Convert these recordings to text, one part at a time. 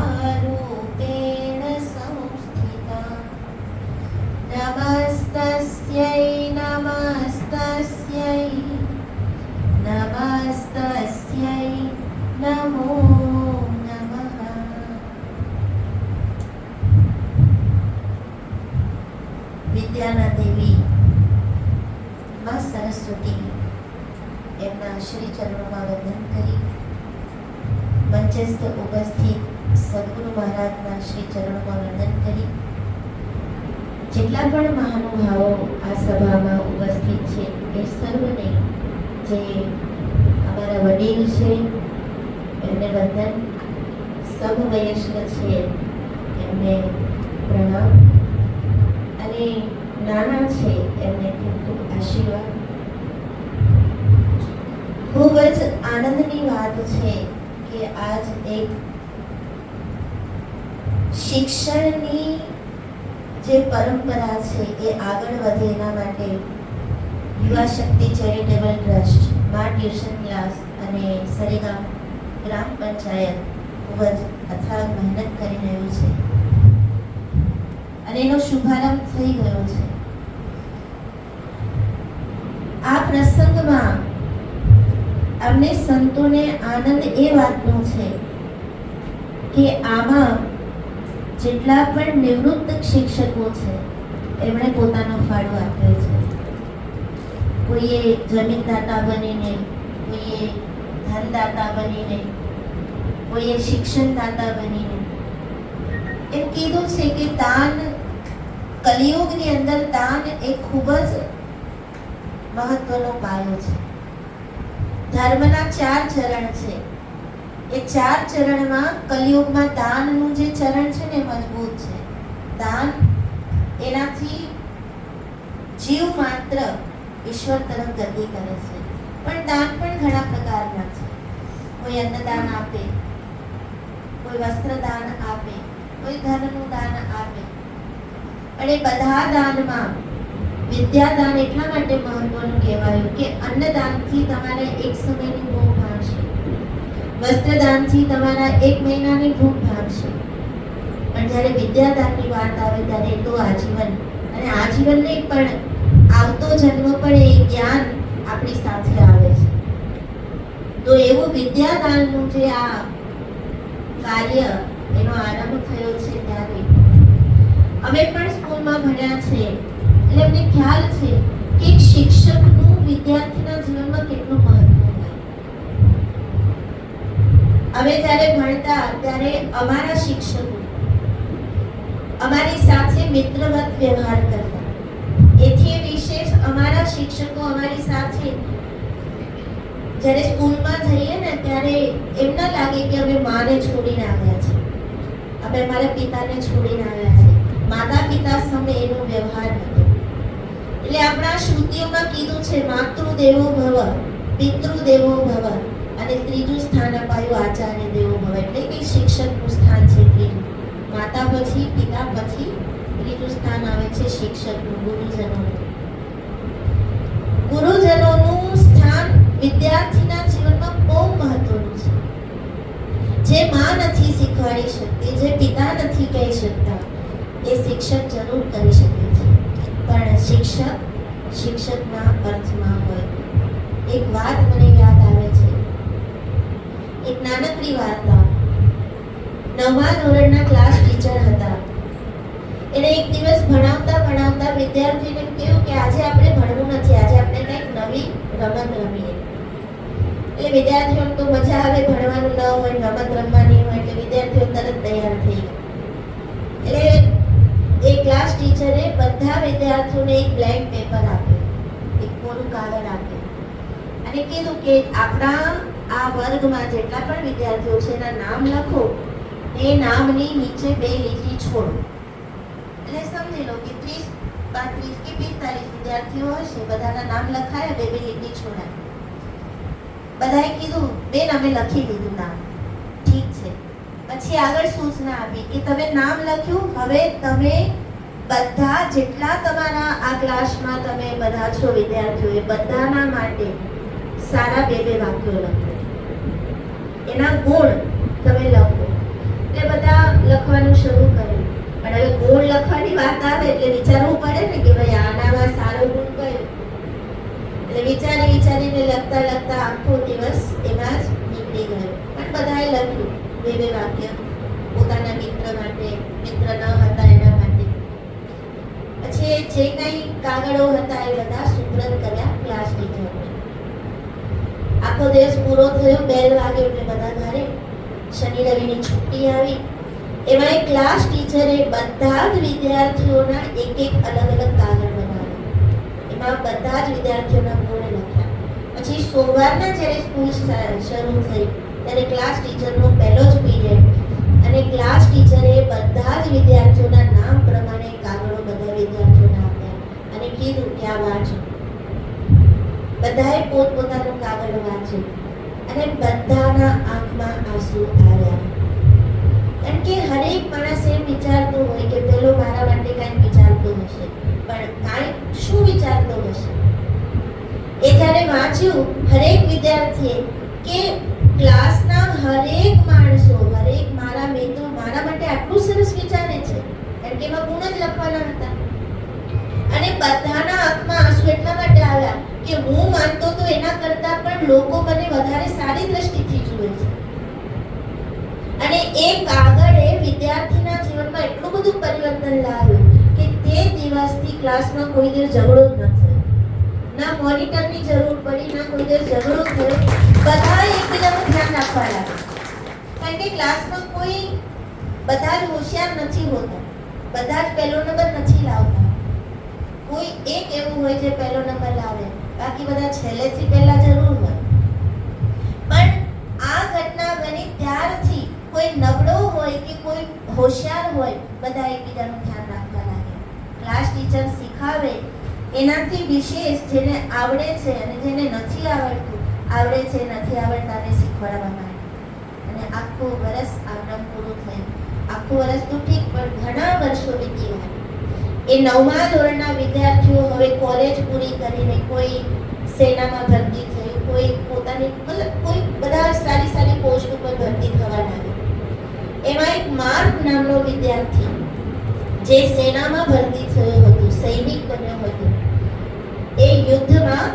विद्यारूपेण संस्थिता नमस्तस्यै नमस्तस्यै नमस्तस्यै नमो नमः વિદ્યાના દેવી માં સરસ્વતી એમના શ્રી ચરણોમાં વંદન કરી મંચસ્થ ઉપસ્થિત સદગુરુ મહારાજના શ્રી ચરણમાં વંદન કરી. જેટલા પણ મહાનુભાવો આ સભામાં ઉપસ્થિત છે એ સર્વને જે અમારા વડીલ છે, એમને વંદન. સબ વયસ્ક છે, એમને પ્રણામ. અને નાના છે, એમને ખૂબ ખૂબ આશીર્વાદ. ખૂબ જ આનંદની વાત છે કે આજ એક શિક્ષણની જે પરંપરા છે એ આગળ વધે એના માટે યુવા શક્તિ ચેરિટેબલ ટ્રસ્ટમાં ટ્યુશન ક્લાસ અને સરેગામ ગ્રામ પંચાયત ખૂબ જ અથાગ મહેનત કરી રહ્યું છે. અને એનો શુભારંભ થઈ ગયો છે. આ પ્રસંગમાં અમને સંતોને આનંદ એ વાતનો છે કે આમાં જેટલા પણ નિવૃત્ત શિક્ષકો છે, એમણે પોતાનો ફાળો આપ્યો છે. કોઈએ જમીનદાતા બનીને, કોઈએ ધનદાતા બનીને, કોઈએ શિક્ષણદાતા બનીને, એમ કીધું છે કે દાન, કલિયુગની અંદર દાન એ ખૂબ જ મહત્વનો પાયો છે. ધર્મના ચાર ચરણ છે. એ ચાર ચરણમાં કલયુગમાં દાનનું જે ચરણ છે ને મજબૂત છે. દાન એનાથી જીવ માત્ર ઈશ્વર તરફ ગતિ કરે છે. પણ દાન પણ ઘણા પ્રકારના છે. કોઈ અન્નદાન આપે, કોઈ વસ્ત્રદાન આપે, કોઈ ધનનું દાન આપે. અને બધા દાનમાં વિદ્યાદાન એટલા માટે મહત્વનું કહેવાયું કે અન્નદાનથી તમારે એક સમયની ભાગશે વસ્ત્રદાનથી તમારા એક મહિનાની ભૂખ ભાગશે. પણ જ્યારે વિદ્યાદાનની વાત આવે ત્યારે તો આજીવન. અને આજીવન નહીં, પણ આવતો જન્મ પણ એ જ્ઞાન આપણી સાથે આવે છે. તો એવું વિદ્યાદાનનું જે આ કાર્ય, એનો આરંભ થયો છે ત્યારે અમે પણ સ્કૂલમાં ભણ્યા છે. એટલે અમને ખ્યાલ છે કે શિક્ષકનું વિદ્યાર્થીના જીવનમાં કેટલું મહત્વ હોય અમે જ્યારે ભણતા ત્યારે અમારા શિક્ષકો અમારી સાથે મિત્રવત વ્યવહાર કરતા. એથી વિશેષ અમારા શિક્ષકો અમારી સાથે જ્યારે સ્કૂલમાં જઈએ ને ત્યારે એમ ના લાગે કે અમે માને છોડીને આવ્યા છે. અમે અમારા પિતાને છોડીને આવ્યા છે. માતા પિતા સામે એનો વ્યવહાર હતો. એટલે આપણા શ્રુતિઓમાં કીધું છે માતૃ દેવો ભવ પિતૃ દેવો ભવ. અને ત્રીજું સ્થાન અપાયું આચાર્ય દેવો ભવ એટલે કે શિક્ષકનું સ્થાન છે માતા પછી, પિતા પછી ત્રીજું સ્થાન આવે છે શિક્ષકનું, ગુરુજનોનું. ગુરુજનોનું સ્થાન વિદ્યાર્થીના જીવનમાં બહુ મહત્વનું છે. જે માં નથી શીખવાડી શકતી, જે પિતા નથી કહી શકતા, એ શિક્ષક જરૂર કરી શકે છે. પણ શિક્ષક શિક્ષકના અર્થમાં હોય. એક વાત મને એક નાનકડી વાર્તા. નવમા ધોરણના ક્લાસ ટીચર હતા. એને એક દિવસ ભણાવતા ભણાવતા વિદ્યાર્થીને કહ્યું કે આજે આપણે ભણવું નથી, આજે આપણે કંઈક નવી રમત રમીએ. એટલે વિદ્યાર્થીઓને તો મજા આવે, ભણવાનું ન હોય, રમત રમવાની હોય, એટલે વિદ્યાર્થીઓ તરત તૈયાર થઈ એટલે એ ક્લાસ ટીચરે બધા વિદ્યાર્થીઓને એક બ્લેન્ક પેપર આપ્યું, એક કોરું કાગળ આપ્યું. અને કીધું કે આપણા આ વર્ગમાં જેટલા પણ વિદ્યાર્થીઓ છે, એના નામ લખો. એ નામની નીચે બે લીટી છોડો. એટલે સમજી લો કે ત્રીસ પાંત્રીસ કે પિસ્તાલીસ વિદ્યાર્થીઓ હશે, બધાના નામ લખાયા, બે બે લીટી છોડાય. બધાએ કીધું બેન અમે લખી દીધું નામ. ઠીક છે. પછી આગળ સૂચના આપી કે તમે નામ લખ્યું, હવે તમે બધા જેટલા તમારા આ ક્લાસમાં તમે બધા છો વિદ્યાર્થીઓ એ બધાના માટે સારા બે બે વાક્યો લખો. એના ગુણ તમે લખો. એટલે બધા લખવાનું શરૂ કર્યું પણ હવે ગુણ લખવાની વાત આવે એટલે વિચારવું પડે ને કે ભાઈ આનામાં સારો ગુણ કયો? એટલે વિચારી વિચારીને લખતા લખતા આખો દિવસ એમાં જ નીકળી ગયો. પણ બધાએ લખ્યું બે બે વાક્ય પોતાના મિત્ર માટે, મિત્ર ન હતા એના માટે. પછી જે કંઈ કાગળો હતા એ બધા સુપ્રત કર્યા ક્લાસ ટીચરને આખો દિવસ પૂરો થયો, બેલ વાગ્યો એટલે બધા ઘરે. શનિ રવિની છુટ્ટી આવી. એમાં એ ક્લાસ ટીચરે બધા જ વિદ્યાર્થીઓના એક એક અલગ અલગ કાગળ બનાવ્યા. એમાં બધા જ વિદ્યાર્થીઓના ગુણ લખ્યા. પછી સોમવારના જ્યારે સ્કૂલ શરૂ થઈ, ત્યારે ક્લાસ ટીચરનો પહેલો જ પીરિયડ અને ક્લાસ ટીચરે બધા જ વિદ્યાર્થીઓના નામ પ્રમાણે કાગળો બધા વિદ્યાર્થીઓને આપ્યા અને કીધું કે આ વાંચો. બધાએ પોતપોતાનું કાગળ વાંચ્યું અને બધાના આંખમાં આંસુ આવ્યા. કારણ કે હરેક માણસ એમ વિચારતો હોય કે પેલો મારા માટે કાંઈક વિચારતો હશે, પણ કાંઈક શું વિચારતો હશે? એ જ્યારે વાંચ્યું, હરેક વિદ્યાર્થીએ કે ક્લાસના હરેક માણસો, હરેક મારા મિત્રો મારા માટે આટલું સરસ વિચારે છે, કારણ કે એમાં ગુણ જ લખવાના હતા. અને બધાના આંખમાં આંસુ એટલા માટે આવ્યા કે હું માનતો તો એના કરતા પણ લોકો મને વધારે સારી દ્રષ્ટિથી જુએ છે. અને એ કાગળે વિદ્યાર્થીના જીવનમાં એટલું બધું પરિવર્તન લાવ્યું કે તે દિવસથી ક્લાસમાં કોઈ દિવસ ઝઘડો જ ન થયો. ના મોનિટરની જરૂર પડી, ના કોઈ દેર ઝઘડો થયો. બધા એકબીજાનું ધ્યાન રાખવા લાગ્યા. કારણ કે ક્લાસમાં કોઈ બધા જ હોશિયાર નથી હોતા. બધા જ પહેલો નંબર નથી લાવતા. કોઈ એક એવું હોય જે પહેલો નંબર લાવે. બાકી બધા છેલ્લેથી પહેલા જરૂર હોય. પણ આ ઘટના બની ત્યારથી કોઈ નબળો હોય કે કોઈ હોશિયાર હોય, બધા એકબીજાનું ધ્યાન રાખવા લાગે ક્લાસ ટીચર શીખાવે, એનાથી વિશેષ જેને આવડે છે અને જેને નથી આવડતું, આવડે છે, નથી આવડતાને શીખવાડવા માટે અને આખું વર્ષ આવડમ પૂરું થયું. આખું વર્ષ તો ઠીક, પણ ઘણા વર્ષો વીતી ગયા. એ નવમા ધોરણના વિદ્યાર્થીઓ હવે કોલેજ પૂરી કરીને કોઈ સેનામાં ભરતી થયું કોઈ પોતાની મતલબ કોઈ બધા સારી સારી પોસ્ટ ઉપર ભરતી થવા લાગ્યા એમાં એક માર્ગ નામનો વિદ્યાર્થી જે સેનામાં ભરતી થયો હતો, સૈનિક બન્યો હતો, એ યુદ્ધમાં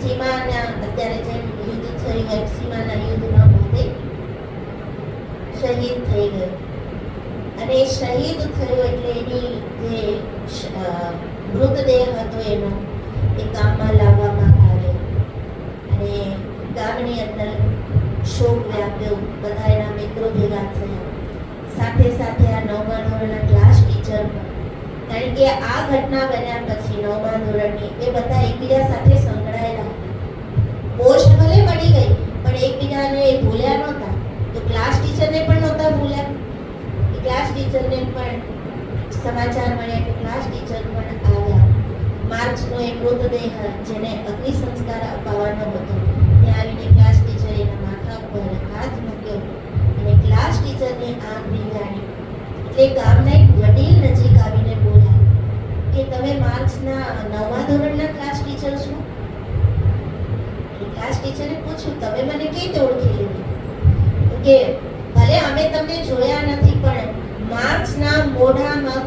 સીમાના, અત્યારે જેમ યુદ્ધ થયું હોય સીમાના યુદ્ધમાં પોતે શહીદ થઈ ગયો. અને શહીદ થયો એટલે એની જે મૃતદેહ હતો એનો, એ ગામમાં લાવવામાં આવ્યો. અને ગામની અંદર શોક વ્યાપ્યો. બધા એના મિત્રો ભેગા થયા. સાથે સાથે આ નવમા ધોરણના ક્લાસ ટીચર પણ. કારણ કે આ ઘટના બન્યા પછી નવમા ધોરણની એ બધા એકબીજા સાથે સંકળાયેલા પોસ્ટ ભલે મળી ગઈ, પણ એકબીજાને ભૂલ્યા નહોતા. તો ક્લાસ ટીચરને પણ નહોતા ભૂલ્યા. ટીચરને પણ સમાચાર મળ્યા કે ક્લાસ ટીચર પણ આવ્યા. માર્ક્સનો એક મૃતદેહ જેને અગ્નિ સંસ્કાર અપાવવાનો હતો. ત્યાં આવીને ક્લાસ ટીચરે એના માથા ઉપર હાથ મૂક્યો અને ક્લાસ ટીચરને આંખ ભીંજાણી એટલે ગામના એક વડીલ નજીક આવીને બોલ્યા, કે તમે માર્ક્સના નવમા ધોરણના ક્લાસ ટીચર છો? ક્લાસ ટીચરે પૂછ્યું, તમે મને કઈ રીતે ઓળખી લીધી? કે ભલે અમે તમને જોયા નથી, પણ મોઢામાં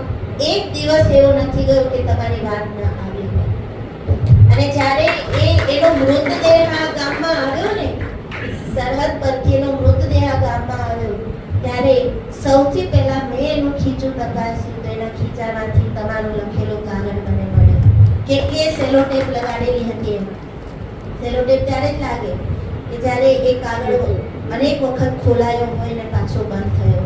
એક દિવસ એવો નથી ગયો કે તમારી વાત ન આવી હોય. અને જ્યારે એ એનો મૃતદેહ આ ગામમાં આવ્યો ને, સરહદ પરથી એનો મૃતદેહ આ ગામમાં આવ્યો, ત્યારે સૌથી પહેલા મેં એનું ખીચું તપાસ્યું તો એના ખીચામાંથી તમારું લખેલું કાગળ મને મળ્યો. કેટલીય સેલોટેપ લગાડેલી હતી એમાં. સેલોટેપ ત્યારે જ લાગે કે જ્યારે એ કાગળ અનેક વખત ખોલાયો હોય ને પાછો બંધ થયો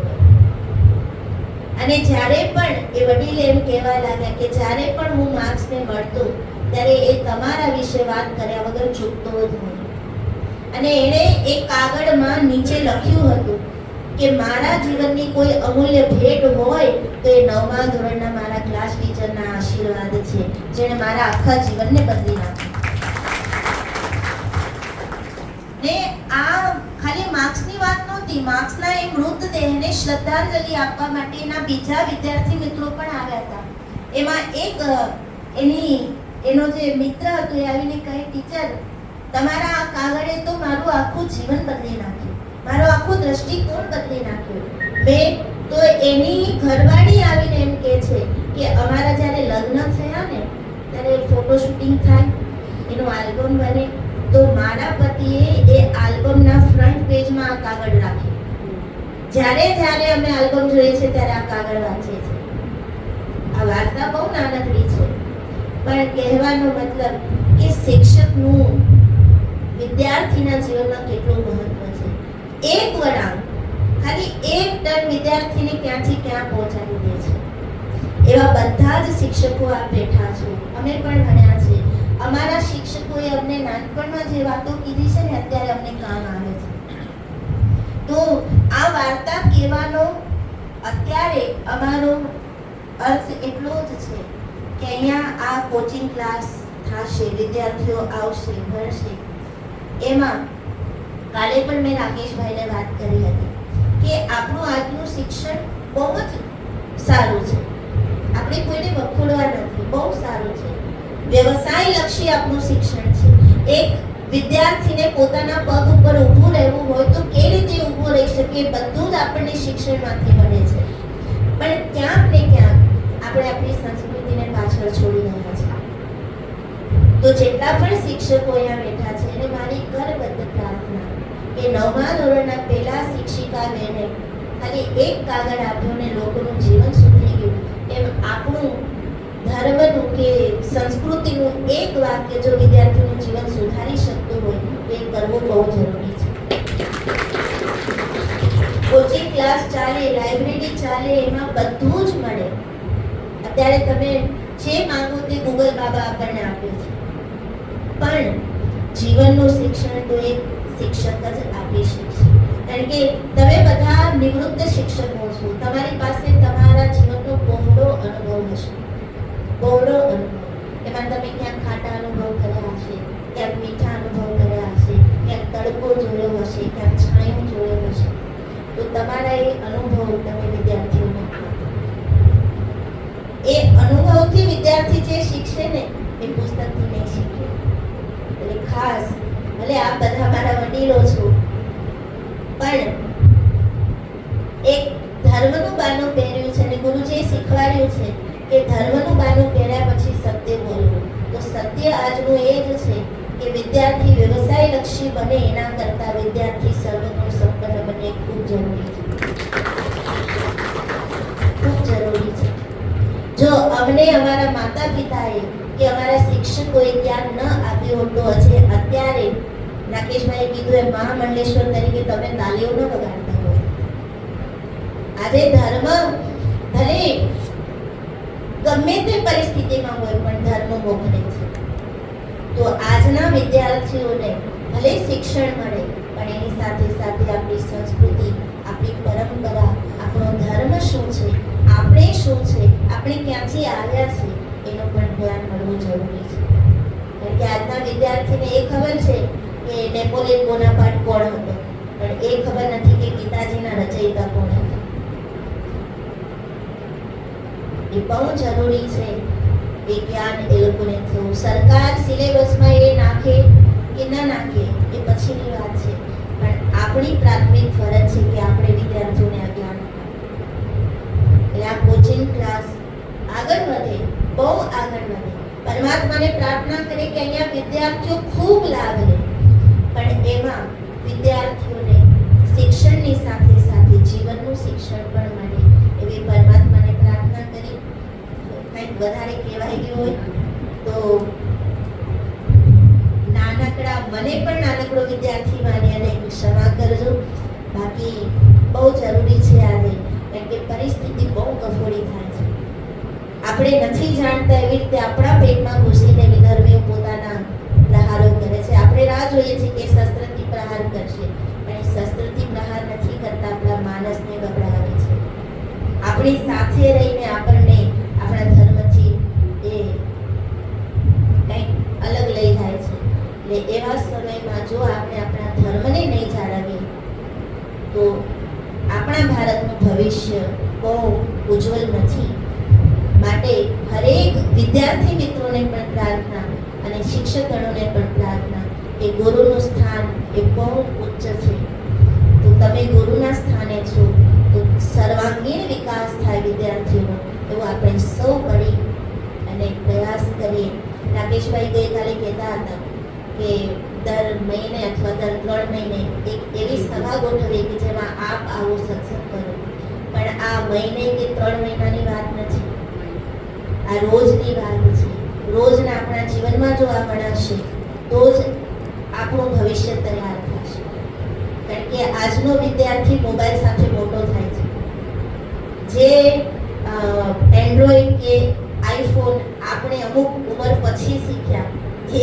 અને જ્યારે પણ એ વડીલ એમ કહેવા લાગ્યા કે જ્યારે પણ હું માર્ક્સને મળતો ત્યારે એ તમારા વિશે વાત કર્યા વગર ચૂકતો જ નહીં. અને એણે એ કાગળમાં નીચે લખ્યું હતું કે મારા જીવનની કોઈ અમૂલ્ય ભેટ હોય તો એ નવમા ધોરણના મારા ક્લાસ ટીચરના આશીર્વાદ છે, જેણે મારા આખા જીવનને બદલી નાખ્યું. ને આ ખાલી માર્ક્સની વાત નહોતી માર્ક્સના એ મૃતદેહને શ્રદ્ધાંજલિ આપવા માટે એના બીજા વિદ્યાર્થી મિત્રો પણ આવ્યા હતા. એમાં એક એની, એનો જે મિત્ર હતો એ આવીને કહે, ટીચર, તમારા આ કાગળે તો મારું આખું જીવન બદલી નાખ્યું. મારો આખો દ્રષ્ટિકોણ બદલી નાખ્યો. બે તો એની ઘરવાળી આવીને એમ કહે છે કે અમારા જ્યારે લગ્ન થયા ને, ત્યારે ફોટો શૂટિંગ થાય, એનું આલ્બમ બને તો મારા પતિએ એ આલ્બમના ફ્રન્ટ પેજમાં આ કાગળ રાખ્યું. જ્યારે જ્યારે અમે આલ્બમ જોઈએ છે ત્યારે આ કાગળ વાંચીએ છીએ. આ વાર્તા બહુ નાનકડી છે. પણ કહેવાનો મતલબ કે શિક્ષકનું વિદ્યાર્થીના જીવનમાં કેટલું મહત્વ છે. એક વળાંક ખાલી એક ટન વિદ્યાર્થીને ક્યાંથી ક્યાં પહોંચાડી દે છે? એવા બધા જ શિક્ષકો આ બેઠા છો. અમે પણ ભણ્યા અમારા શિક્ષકોએ અમને નાનપણમાં જે વાતો કીધી છે ને, અત્યારે અમને કામ આવે છે. તો આ વાર્તા કહેવાનો અત્યારે અમારો અર્થ એટલો જ છે કે અહીંયા આ કોચિંગ ક્લાસ થશે, વિદ્યાર્થીઓ આવશે, ભણશે. એમાં કાલે પણ મેં રાકેશભાઈને વાત કરી હતી કે આપણું આજનું શિક્ષણ બહુ જ સારું છે. આપણે કોઈને વખોડવા નથી, બહુ સારું છે. વ્યવસાય લક્ષી આપણું શિક્ષણ છે. એક વિદ્યાર્થીને પોતાના પગ ઉપર ઊભું રહેવું હોય તો કેવી રીતે ઊભું રહી શકે બધું જ આપણને શિક્ષણમાંથી મળે છે. પણ ક્યાંક ને ક્યાંક આપણે આપણી સંસ્કૃતિને પાછળ છોડી રહ્યા છીએ. તો જેટલા પણ શિક્ષકો અહીંયા બેઠા છે, એને મારી કરબદ્ધ પ્રાર્થના કે નવમા ધોરણના પહેલા શિક્ષિકા બેને ખાલી એક કાગળ આપ્યો ને લોકોનું જીવન સુધરી ગયું. એમ આપણું ધર્મનું કે સંસ્કૃતિનું એક વાક્ય જો વિદ્યાર્થીનું જીવન સુધારી શકતું હોય, તો એ કરવું બહુ જરૂરી છે. કોચિંગ ક્લાસ ચાલે, લાઇબ્રેરી ચાલે, એમાં બધું જ મળે. અત્યારે તમે જે માંગો તે ગૂગલ બાબા આપણને આપે છે. પણ જીવનનું શિક્ષણ તો એક શિક્ષક જ આપી શકશે. કારણ કે તમે બધા નિવૃત્ત શિક્ષકો છો. તમારી પાસે તમારા જીવનનો બહોળો અનુભવ હશે. બહોળો એમાં તમે ક્યાંક ખાટા અનુભવ કર્યા હશે, ક્યાંક મીઠા અનુભવ કર્યા હશે, ક્યાંક તડકો જોયો હશે, ક્યાંક છાંયો જોયો હશે, તો તમારા એ અનુભવ તમે વિદ્યાર્થીઓને એ અનુભવથી વિદ્યાર્થી જે શીખશે ને, એ પુસ્તકથી નહીં શીખે. એટલે ખાસ, ભલે આ બધા મારા વડીલો છો કે ધર્મનું બાનું પહેર્યા પછી સત્ય બોલવું. તો સત્ય આજનું એ જ છે કે વિદ્યાર્થી વ્યવસાયલક્ષી બને એના કરતાં વિદ્યાર્થી સર્વગુણ સંપન્ન બને ખૂબ જરૂરી છે. ખૂબ જરૂરી છે. જો અમને અમારા માતા પિતાએ કે અમારા શિક્ષકોએ જ્ઞાન ન આપ્યું હોત તો હજે અત્યારે રાકેશભાઈએ કીધું એ મહામંડલેશ્વર તરીકે તમે તાલીઓ ન વગાડતા હોય. આજે ધર્મ ભલે ગમે તે પરિસ્થિતિમાં હોય પણ ધર્મ મોકલે છે. તો આજના વિદ્યાર્થીઓને ભલે શિક્ષણ મળે, પણ એની સાથે સાથે આપણી સંસ્કૃતિ, આપણી પરંપરા, આપણો ધર્મ શું છે, આપણે શું છે, આપણે ક્યાંથી આવ્યા છે એનું પણ ધ્યાન મળવું જરૂરી છે. કારણ કે આજના વિદ્યાર્થીને એ ખબર છે કે નેપોલિયન બોનાપાર્ટ કોણ હતો. પણ એ ખબર નથી કે ગીતાજીના રચયિતા કોણ હતા. એ બહુ જરૂરી છે એ જ્ઞાન એ લોકોને થયું સરકાર સિલેબસમાં એ નાખે કે ના નાખે એ પછીની વાત છે. પણ આપણી પ્રાથમિક ફરજ છે કે આપણે વિદ્યાર્થીઓને આ જ્ઞાન એટલે આ કોચિંગ ક્લાસ આગળ વધે, બહુ આગળ વધે. પરમાત્માને પ્રાર્થના કરે કે અહીંયા વિદ્યાર્થીઓ ખૂબ લાભ લે. પણ એમાં વિદ્યાર્થીઓને શિક્ષણની સાથે સાથે જીવનનું શિક્ષણ પણ મળે. એવી કરી વધારે કહેવાય ગયું હોય, તો નાનકડા, મને પણ નાનકડો વિદ્યાર્થી માની અને ક્ષમા કરજો. બાકી બહુ જરૂરી છે આજે કારણ કે પરિસ્થિતિ બહુ કફોડી થાય છે. આપણે નથી જાણતા એવી રીતે આપણા પેટમાં ઘૂસીને વિધર્મીઓ પોતાના પ્રહારો કરે છે. આપણે રાહ જોઈએ છીએ કે શસ્ત્રથી પ્રહાર કરશે, પણ શસ્ત્રથી પ્રહાર નથી કરતા આપણા માનસને ગભરાવે છે. આપણી સાથે રહીને આપણા વિદ્યાર્થી મિત્રોને પણ પ્રાર્થના અને શિક્ષકગણોને પણ પ્રાર્થના કે ગુરુનું સ્થાન એ બહુ ઉચ્ચ છે. તો તમે ગુરુના સ્થાને છો, તો સર્વાંગીણ વિકાસ થાય વિદ્યાર્થીઓનો, એવો આપણે સૌ પડી અને પ્રયાસ કરીએ. રાકેશભાઈ ગઈકાલે કહેતા હતા કે દર મહિને અથવા દર ત્રણ મહિને એક એવી સભા ગોઠવી કે જેમાં આપ આવો સત્સંગ કરો. પણ આ મહિને કે ત્રણ મહિનાની વાત નથી. આ રોજની વાત છે. રોજના આપણા જીવનમાં જો આ વણાશે તો જ આપણું ભવિષ્ય તૈયાર થશે. કારણ કે આજનો વિદ્યાર્થી મોબાઈલ સાથે મોટો થાય છે. જે એન્ડ્રોઈડ કે આઈફોન આપણે અમુક ઉંમર પછી શીખ્યા, એ